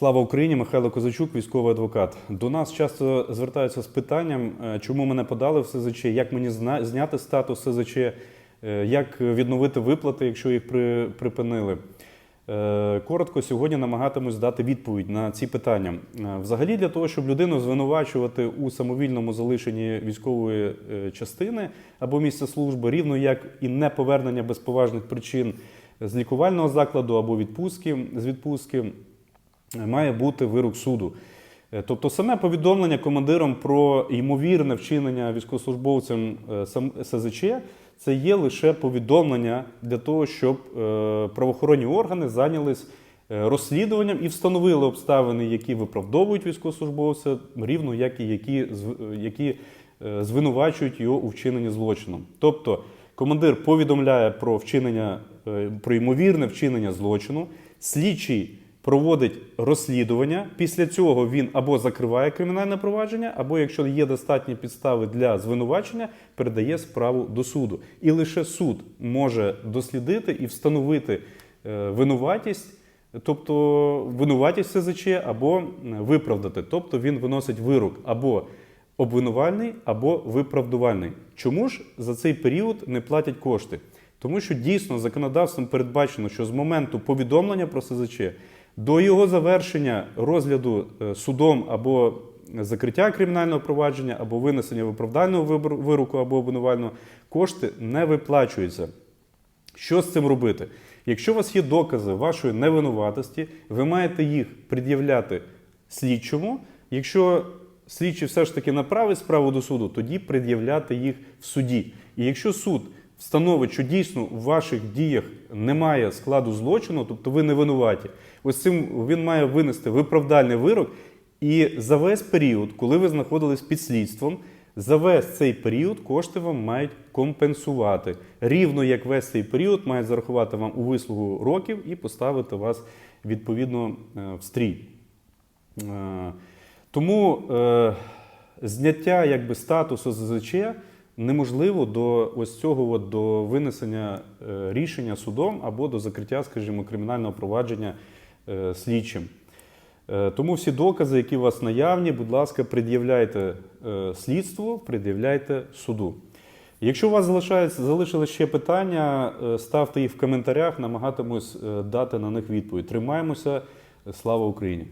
Слава Україні, Михайло Козачук, військовий адвокат. До нас часто звертаються з питанням, е, чому мене подали в СЗЧ, як мені зняти статус СЗЧ, е, як відновити виплати, якщо їх при- припинили. Е, Коротко сьогодні намагатимусь дати відповідь на ці питання. Взагалі, для того, щоб людину звинувачувати у самовільному залишенні військової частини або місця служби, рівно як і неповернення без поважних причин з лікувального закладу або відпустки з відпустки, має бути вирок суду. Е, Тобто саме повідомлення командиром про ймовірне вчинення військовослужбовцем е, СЗЧ це є лише повідомлення для того, щоб е, правоохоронні органи зайнялись розслідуванням і встановили обставини, які виправдовують військовослужбовця, рівно як і які, які звинувачують його у вчиненні злочину. Тобто командир повідомляє про вчинення, про ймовірне вчинення злочину, слідчий проводить розслідування. Після цього він або закриває кримінальне провадження, або, якщо є достатні підстави для звинувачення, передає справу до суду. І лише суд може дослідити і встановити е, винуватість. Тобто винуватість СЗЧ або виправдати. Тобто він виносить вирок або обвинувальний, або виправдувальний. Чому ж за цей період не платять кошти? Тому що дійсно законодавством передбачено, що з моменту повідомлення про СЗЧ до його завершення розгляду е, судом або закриття кримінального провадження, або винесення виправдального вироку або обвинувального, кошти не виплачуються. Що з цим робити? Якщо у вас є докази вашої невинуватості, ви маєте їх пред'являти слідчому. Якщо слідчий все ж таки направить справу до суду, тоді пред'являти їх в суді. І якщо суд встановить, що дійсно в ваших діях немає складу злочину, тобто ви не винуваті, ось цим він має винести виправдальний вирок. І за весь період, коли ви знаходились під слідством, за весь цей період кошти вам мають компенсувати. Рівно як весь цей період мають зарахувати вам у вислугу років і поставити вас відповідно е, в стрій. Е, Тому е, зняття якби, статусу ЗЗЧ неможливо до ось цього от, до винесення е, рішення судом або до закриття, скажімо, кримінального провадження е, слідчим. Е, Тому всі докази, які у вас наявні, будь ласка, пред'являйте слідству, пред'являйте суду. Якщо у вас залишились ще питання, ставте їх в коментарях, намагатимусь дати на них відповідь. Тримаємося. Слава Україні!